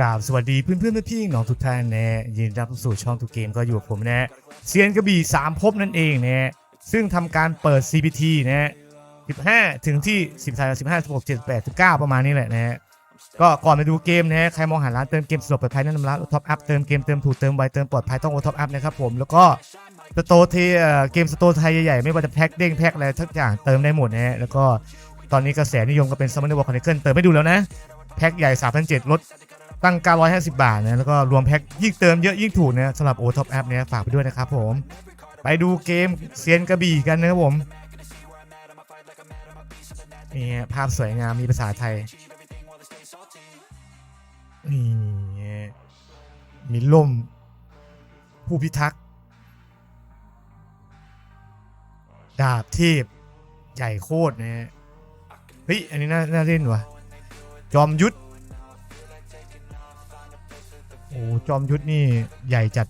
กราบสวัสดีเพื่อนเพื่อนพี่น้องทุกท่านนะยินดีรับสู่ช่องทุกเกมก็อยู่กับผมนะเซียนกระบี่สามภพนั่นเองนะซึ่งทำการเปิด CPT นะ15 ถึงที่ 13 15 16 17 19 ประมาณนี้แหละนะฮะก็ก่อนไปดูเกมนะฮะใครมองหาร้านเติมเกมสะดวกปลอดภัยแนะนำร้านท็อปอัพเติมเกมเติมถูกเติมไวเติมปลอดภัยต้องโอท็อปอัพนะครับผมแล้วก็สโตร์เทเอ่เกมสโตร์ไทยใหญ่ๆ ไม่ว่าจะแพ็คเด้งแพ็คอะไรทุกอย่างเติมได้หมดนะฮะแล้วก็ตอนนี้กระแสนิยมก็เป็นซัมเมอร์วอลคอนเนคเกิลเติมไม่ดูแล้วนะ แพ็คใหญ่ 3,700ลด ตั้ง 950 บาทนะแล้วก็รวมแพ็คยิ่งเติมเยอะยิ่งถูกนะสำหรับโอท็อปแอปเนี่ยฝากไปด้วยนะครับผม ไปดูเกมเซียนกระบี่กันนะครับผมนี่ฮะภาพสวยงามมีภาษาไทยนี่มีล่ม ผู้พิทักษ์ดาบเทพใหญ่โคตรนะฮะเฮ้ย อันนี้น่าน่าเล่นวะจอมยุทธ อ้จอมยุทธนี่ใหญ่จัด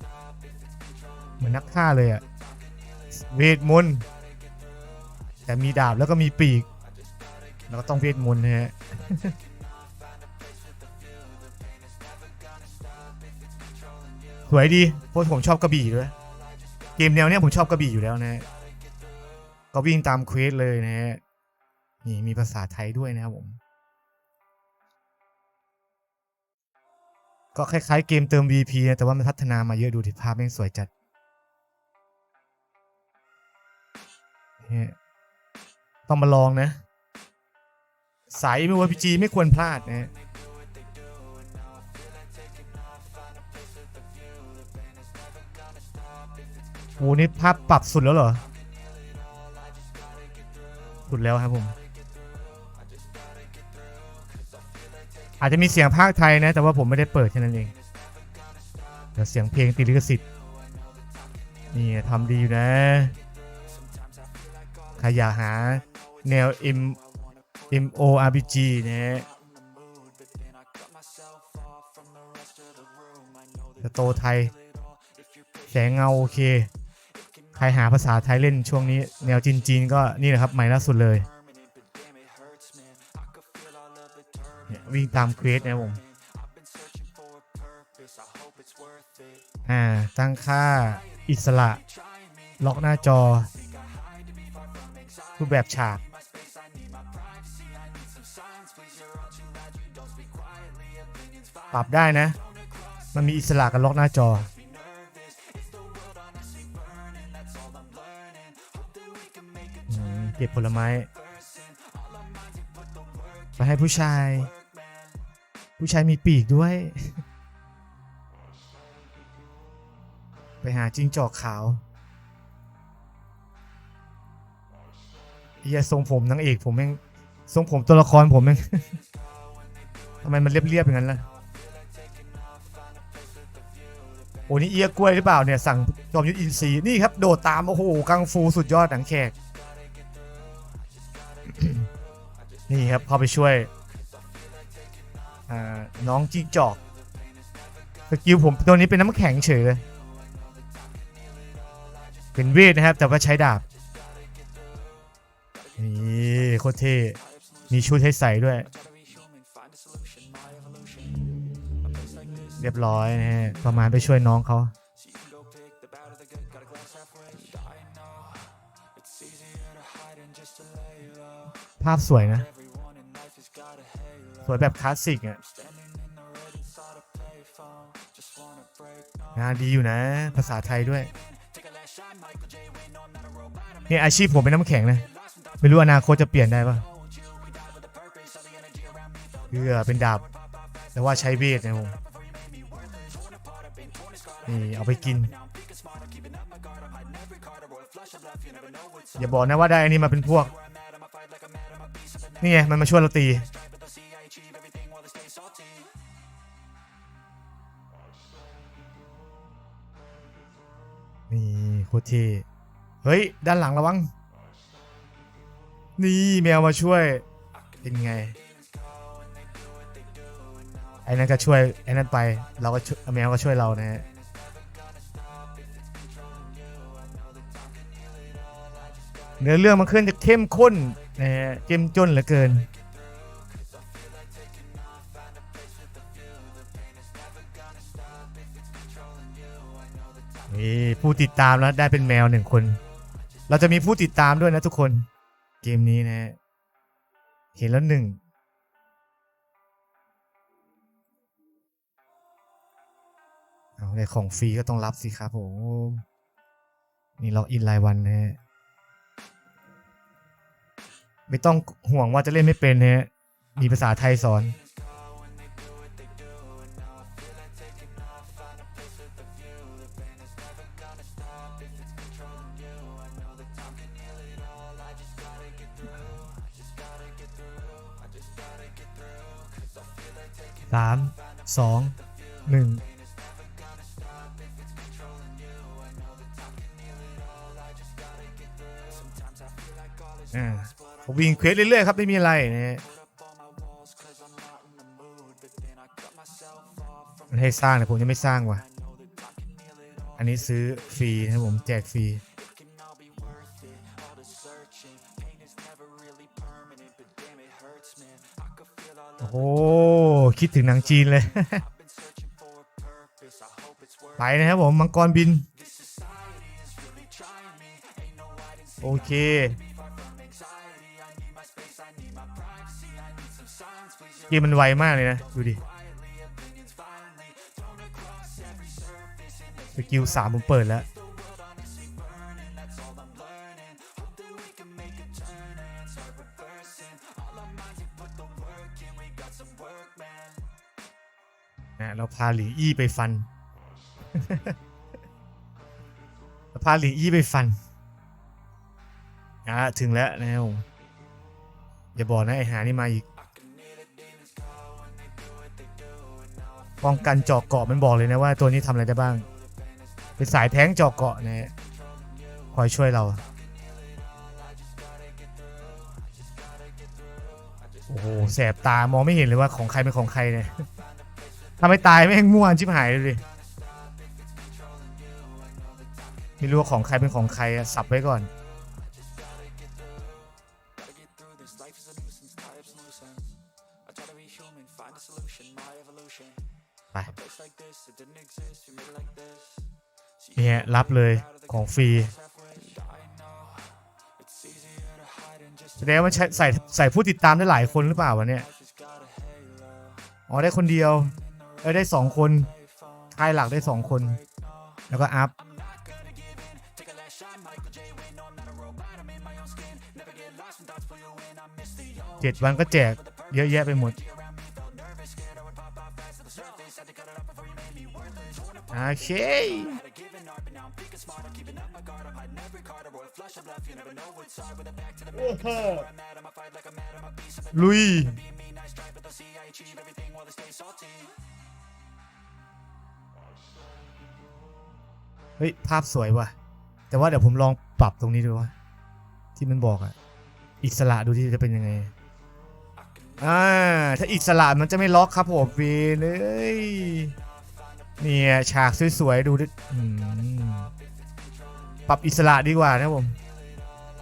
เหมือนนักฆ่าเลยอะเวทมนต์แต่มีดาบแล้วก็มีปีก แล้วก็ต้องเวทมนต์นะฮะสวยดีเพราะผมชอบกระบี่ด้วย เกมแนวเนี้ยผมชอบกระบี่อยู่แล้วนะฮะก็วิ่งตามเควสเลยนะฮะนี่มีภาษาไทยด้วยนะครับผม ก็คล้ายๆเกมเติม VP นะแต่ว่ามันพัฒนามาเยอะดูที่ภาพแม่งสวยจัดเนี่ยต้องมาลองนะ สายไม่ว่าพีจีไม่ควรพลาดนะโอ้นี่ภาพปรับสุดแล้วเหรอ สุดแล้วครับผม อาจจะมีเสียงภาคไทยนะ แต่ว่าผมไม่ได้เปิดแค่นั้นเองเดี๋ยวเสียงเพลงติดลิขสิทธิ์นี่ทำดีอยู่นะใครอยากหาแนว M M O R P G นะฮะโตไทย แสงเงาโอเค ใครหาภาษาไทยเล่นช่วงนี้ แนวจีนๆก็นี่แหละครับใหม่ล่าสุดเลย วิ่งตามเควสนะผมอ่าตั้งค่าอิสระ ล็อกหน้าจอรูปแบบฉากปรับได้นะ มันมีอิสระกับล็อกหน้าจอ เก็บผลไม้ ไปให้ผู้ชาย ผู้ชายมีปีกด้วย ไปหาจิ้งจอกขาวเฮียทรงผมนางเอกผมแม่งทรงผมตัวละครผมแม่งทำไมมันเรียบๆอย่างนั้นล่ะโอ้นี่เอียกล้วยหรือเปล่าเนี่ยสั่งจอมยุทธอินทรีนี่ครับโดดตามโอ้โหกังฟูสุดยอดหนังแขกนี่ครับเข้าไปช่วย อ่าน้องจิ้จอกสกิลผมตัวนี้เป็นน้ำแข็งเฉยเลยเป็นเวทนะครับ แต่ว่าใช้ดาบ นี่โคตรเท่มีชุดให้ใส่ด้วย เรียบร้อยนะฮะประมาณไปช่วยน้องเขาภาพสวยนะ สวยแบบคลาสสิกอะงานดีอยู่นะ ภาษาไทยด้วยเนี่ยอาชีพผมเป็นน้ำแข็งนะ ไม่รู้อนาคตจะเปลี่ยนได้ปะเพื่อเป็นดาบ แต่ว่าใช้เวทนะผมนี่เอาไปกิน อย่าบอกนะว่าได้อันนี้มาเป็นพวก นี่ไงมันมาช่วยเราตี นี่โคตรเท่เฮ้ย ด้านหลังระวัง นี่แมวมาช่วย เป็นไง ไอ้นั่นก็ช่วย ไอ้นั่นไป เราก็ช่วยแมวก็ช่วยเรานะฮะเนื้อเรื่องมันขึ้นจะเข้มข้นนะฮะเจ้มจนเหลือเกิน นี่ผู้ติดตามแล้วได้เป็นแมวหนึ่งคน เราจะมีผู้ติดตามด้วยนะทุกคน เกมนี้นะเห็นแล้วหนึ่งเอาในของฟรีก็ต้องรับสิครับผมนี่ล็อกอินรายวันนะฮะไม่ต้องห่วงว่าจะเล่นไม่เป็นนะฮะมีภาษาไทยสอน สามสองหนึ่งอ่าผมวิ่งเควสเรื่อยๆครับ ไม่มีอะไรนะมันให้สร้างแต่ผมยังไม่สร้างว่ะ อันนี้ซื้อฟรีนะผมแจกฟรี โอ้ คิดถึงหนังจีนเลย ไปนะครับผม มังกรบิน โอเค เกมมันไวมากเลยนะ ดูดิ สกิลสามผมเปิดแล้ว นะเราพาหลิงอี้ไปฟันเราพาหลิงอี้ไปฟันอะถึงแล้วนะอย่าบอกนะไอหานี่มาอีกป้องกันเจาะเกาะมันบอกเลยนะว่าตัวนี้ทำอะไรได้บ้าง เป็นสายแท้งเจาะเกาะนะฮะคอยช่วยเราโอ้โหแสบตามองไม่เห็นเลยว่าของใครเป็นของใครเนี่ย ทำให้ตายไม่งม่วนชิบหายเลยดิไม่รู้ว่าของใครเป็นของใครอะสับไว้ก่อน ไปเนี่ยรับเลยของฟรีแสดงว่าใส่ใส่ผู้ติดตามได้หลายคนหรือเปล่าวะเนี่ย อ๋อได้คนเดียว เออได้สองคนค่ายหลักได้สองคน แล้วก็อัพเจ็ดวันก็แจกเยอะแยะไปหมดโอเคลุย เฮ้ย ภาพสวยว่ะ แต่ว่าเดี๋ยวผมลองปรับตรงนี้ดูว่า ที่มันบอกอะอิสระดูที่จะเป็นยังไง อ่า ถ้าอิสระมันจะไม่ล็อกครับผมเวเลยเนี่ยฉากสวยๆดูดิปรับอิสระดีกว่านะผม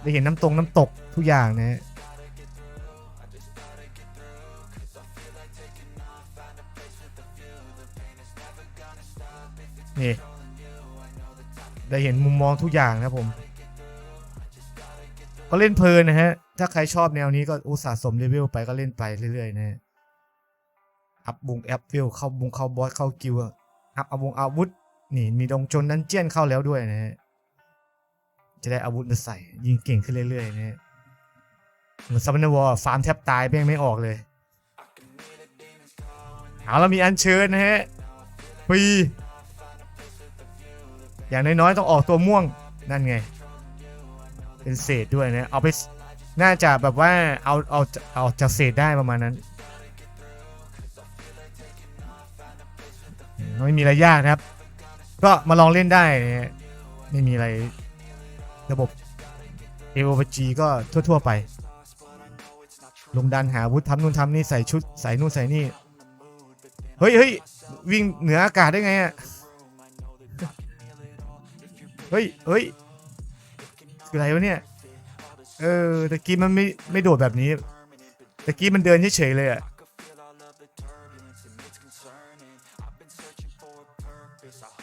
ได้เห็นน้ำตรงน้ำตกทุกอย่างนะนี่ ได้เห็นมุมมองทุกอย่างนะผม ก็เล่นเพลินนะฮะ ถ้าใครชอบแนวนี้ก็อุตสะสมเลเวลไปก็เล่นไปเรื่อยๆนะอัพบุงแอปเวลเข้าบุงเข้าบอสเข้ากิวอัพอาวุธอาวุธนี่มีดงจนดันเจียนเข้าแล้วด้วยนะฮะจะได้อาวุธมาใส่ยิงเก่งขึ้นเรื่อยๆนะฮะเหมือนซัมเนอร์วอลฟาร์มแทบตายแม่งไม่ออกเลยเอาแล้วมีอันเชิญนะฮะฟรี อย่างน้อยๆต้องออกตัวม่วงนั่นไง เป็นเศษด้วยนะเอาไปน่าจะแบบว่าเอาเอาเอาจากเศษได้ประมาณนั้นไม่มีอะไรยากนะครับ ก็มาลองเล่นได้นะไม่มีอะไรระบบ a o g ก็ทั่ว ๆ ไป ลงดันหาอาวุธทำนู่นทำนี่ใส่ชุด ใส่นู่นใส่นี่ เฮ้ยเฮ้ยวิ่งเหนืออากาศได้ไงอะ เฮ้ยเฮ้ยคืออะไรวะเนี่ย เออตะกี้มันไม่ไม่โดดแบบนี้ตะกี้มันเดินเฉยๆเลยอะ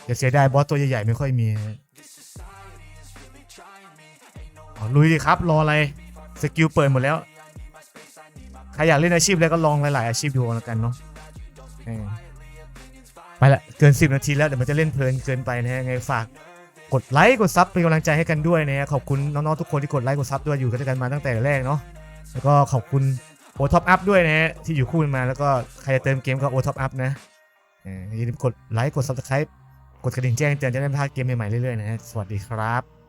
อย่าเสียดายบอสตัวใหญ่ๆไม่ค่อยมีอ๋อลุยดิครับ รออะไร สกิลเปิดหมดแล้ว ใครอยากเล่นอาชีพแล้วก็ลองหลายๆอาชีพดูแล้วกันเนาะไปละ เกิน 10 นาทีแล้ว เดี๋ยวมันจะเล่นเพลินเกินไปนะฮะไงฝาก กดไลค์กดซับเป็นกำลังใจให้กันด้วยนะขอบคุณน้องๆทุกคนที่กดไลค์กดซับด้วยอยู่กันด้วยกันมาตั้งแต่แรกเนาะแล้วก็ขอบคุณโอท็อปอัพด้วยนะที่อยู่คู่กันมาแล้วก็ใครจะเติมเกมก็โอท็อปอัพนะอออย่าลืมกดไลค์กดซับสไครป์กดกระดิ่งแจ้งเตือนจะได้ไม่พลาดเกมใหม่ๆเรื่อยๆนะฮะสวัสดีครับ